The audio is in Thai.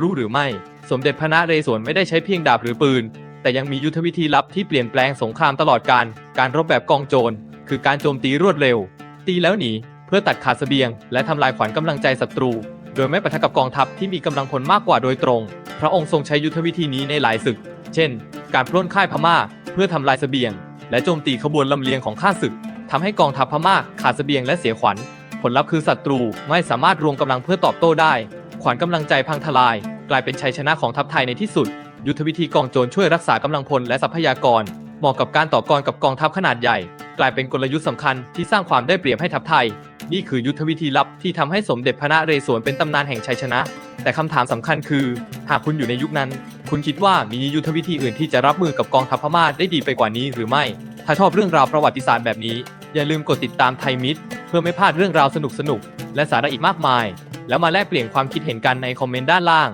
รู้หรือไม่ สมเด็จพระนเรศวรไม่ได้ใช้เพียงดาบหรือปืน แต่ยังมียุทธวิธีลับที่เปลี่ยนแปลงสงครามตลอดการ การรบแบบกองโจร คือการโจมตีรวดเร็ว ตีแล้วหนี เพื่อตัดขาดเสบียง และทำลายขวัญกำลังใจศัตรู โดยไม่ปะทะกับกองทัพที่มีกำลังพลมากกว่าโดยตรง พระองค์ทรงใช้ยุทธวิธีนี้ในหลายศึก เช่น การปล้นค่ายพม่า เพื่อทำลายเสบียง และโจมตีขบวนลำเลียงของข้าศึกทำให้กองทัพพม่าขาดเสบียงและเสียขวัญ ผลลัพธ์คือศัตรูไม่สามารถรวมกำลังเพื่อตอบโต้ได้ ขวัญกำลังใจพังทลาย กลายเป็นชัยชนะของทัพไทยในที่สุด ยุทธวิธีกองโจรช่วยรักษากำลังพลและทรัพยากร เหมาะกับการต่อกรกับกองทัพขนาดใหญ่ กลายเป็นกลยุทธ์สำคัญที่สร้างความได้เปรียบให้ทัพไทย นี่คือยุทธวิธีลับที่ทำให้สมเด็จพระนเรศวรเป็นตำนานแห่งชัยชนะ แต่คำถามสำคัญคือ หากคุณอยู่ในยุคนั้น คุณคิดว่ามียุทธวิธีอื่นที่จะรับมือกับกองทัพพม่าได้ดีไปกว่านี้หรือไม่ ถ้าชอบเรื่องราวประวัติศาสตร์แบบนี้ อย่าลืมกดติดตามไทยมิตร เพื่อไม่พลาดเรื่องราวสนุกๆ และสาระอีกมากมาย แล้วมาแลกเปลี่ยนความคิดเห็นกันในคอมเมนต์ด้านล่าง